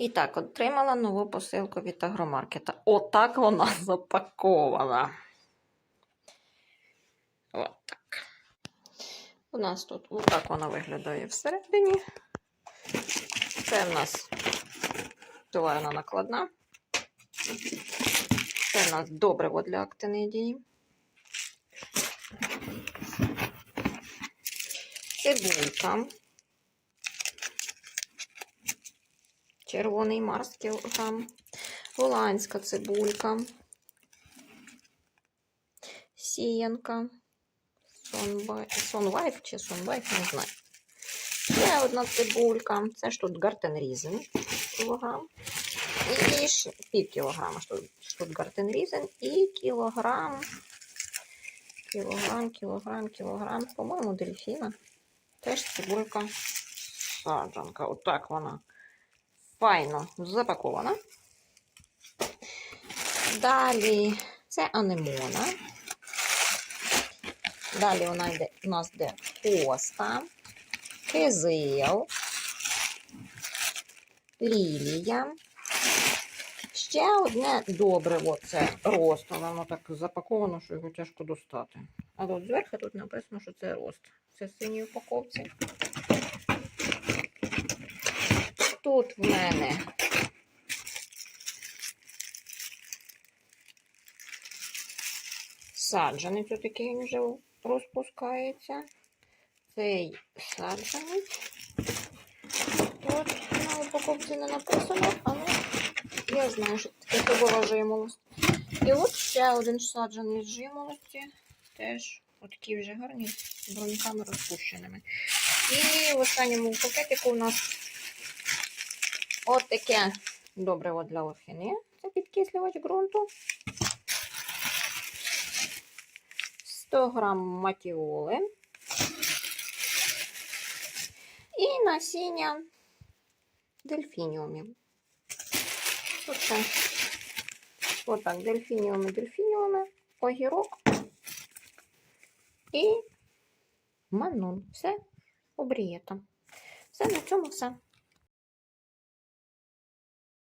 І так, отримала нову посилку від агромаркета. Отак вона запакована. От так. У нас тут отак вона виглядає всередині. Це в нас товарна накладна. Це в нас добриво для актинидії. Цибулька. Червоний марс кілограм. Голландська цибулька. Сіянка. Сонвайф чи сонвайф, не знаю. Ще одна цибулька. Це штутгартен-різен кілограм. І пів кілограма штутгартен-різен. І кілограм. Кілограм, кілограм, кілограм. По-моєму, дельфіна. Теж цибулька саджанка. Отак вона файно запакована. Далі це анемона. Далі вона йде, у нас йде хоста, кизил, лілія. Ще одне добриво це ростове, воно так запаковано, що його тяжко достати. Але от зверху тут написано, що це рост. Це синій упаковці. Тут в мене саджанець, отакий він вже розпускається. Цей саджанець. Тут на упаковці не написано, але я знаю, що таке тобова жимолость. І от ще один саджаний з жимолості. Теж отакі вже гарні, з броньками розпущеними. І в останньому пакетику у нас от таке добриво для лохини. Це підкислювач ґрунту. 100 грам матіоли. І насіння дельфініумів. Це отак, дельфініуми, дельфініуми, огірок і манун. Все обрієто. Все, на цьому все.